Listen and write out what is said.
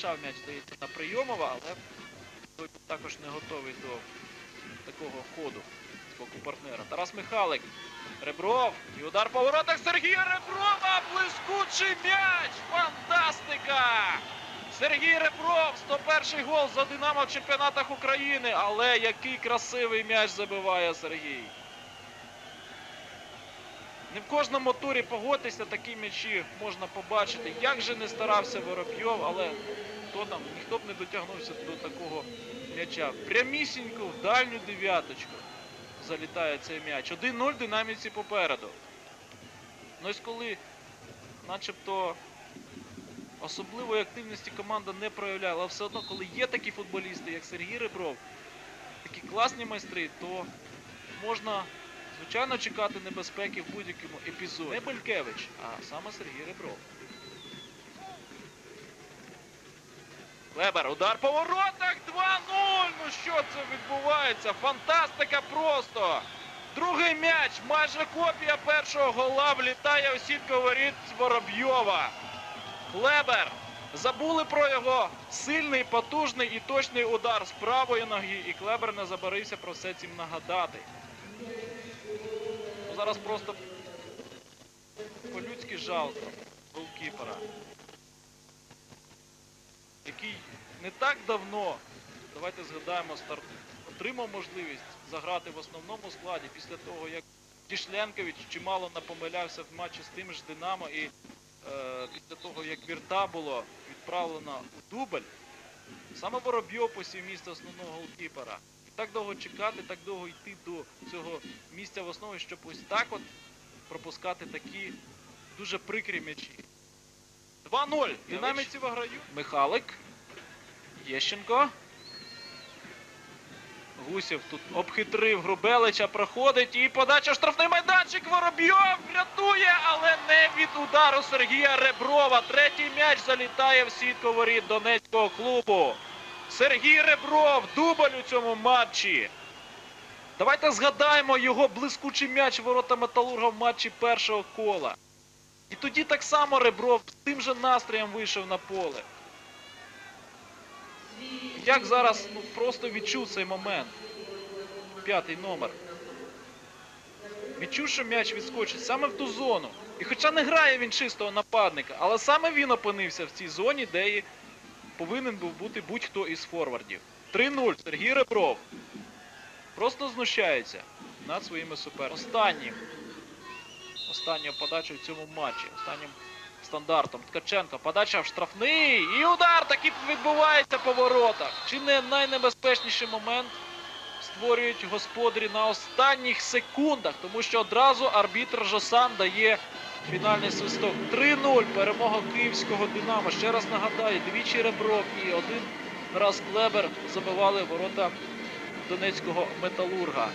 залишав м'яч, здається, на прийомова, але той також не готовий до такого ходу з боку партнера. Тарас Михалик. Ребров. І удар по воротах Сергія Реброва. Блискучий м'яч! Фантастика! Сергій Ребров, 101 гол за Динамо в чемпіонатах України. Але який красивий м'яч забиває Сергій. Не в кожному турі погодьтеся, такі м'ячі можна побачити. Як же не старався Воробйов, але хто там, ніхто б не дотягнувся до такого м'яча. Прямісінько в дальню дев'яточку залітає цей м'яч. 1-0 динаміці попереду. Ну ось коли начебто особливої активності команда не проявляла, але все одно, коли є такі футболісти, як Сергій Ребров, такі класні майстри, то можна, звичайно, чекати небезпеки в будь-якому епізоді. Не Белькевич, а саме Сергій Ребров. Клебер, удар по воротах 2-0. Ну що це відбувається? Фантастика просто. Другий м'яч, майже копія першого гола влітає у сітку воріт Воробйова. Клебер. Забули про його сильний, потужний і точний удар з правої ноги, і Клебер не забарився про все цим нагадати. Зараз просто по-людськи жалко голкіпера, який не так давно, давайте згадаємо, старт, отримав можливість заграти в основному складі після того, як Дішленкович чимало напомилявся в матчі з тим ж Динамо і е, після того, як Вірта було відправлено у дубль, саме Воробйов посів місце основного голкіпера. І так довго чекати, так довго йти до цього місця в основі, щоб ось так от пропускати такі дуже прикрі м'ячі. 2-0. Динаміці виграють. Михалик. Єщенко. Гусєв тут обхитрив Грубелича, проходить і подача штрафний майданчик. Воробйов рятує, але не від удару Сергія Реброва. Третій м'яч залітає в сітку воріт Донецького клубу. Сергій Ребров, дубль у цьому матчі. Давайте згадаємо його блискучий м'яч ворота Металурга в матчі першого кола. І тоді так само Ребров з тим же настроєм вийшов на поле. Як зараз ну, просто відчув цей момент. П'ятий номер. Відчув, що м'яч відскочить саме в ту зону. І хоча не грає він чистого нападника, але саме він опинився в цій зоні, де і повинен був бути будь-хто із форвардів. 3-0. Сергій Ребров. Просто знущається над своїми суперниками. Останнім. Останньою подачею в цьому матчі. Останнім стандартом. Ткаченко, подача в штрафний. І удар таки відбувається по воротах. Чи не найнебезпечніший момент створюють господарі на останніх секундах, тому що одразу арбітр Жосан дає фінальний свисток. 3-0. Перемога київського Динамо. Ще раз нагадаю, двічі Ребров і один раз Клебер забивали ворота Донецького металурга.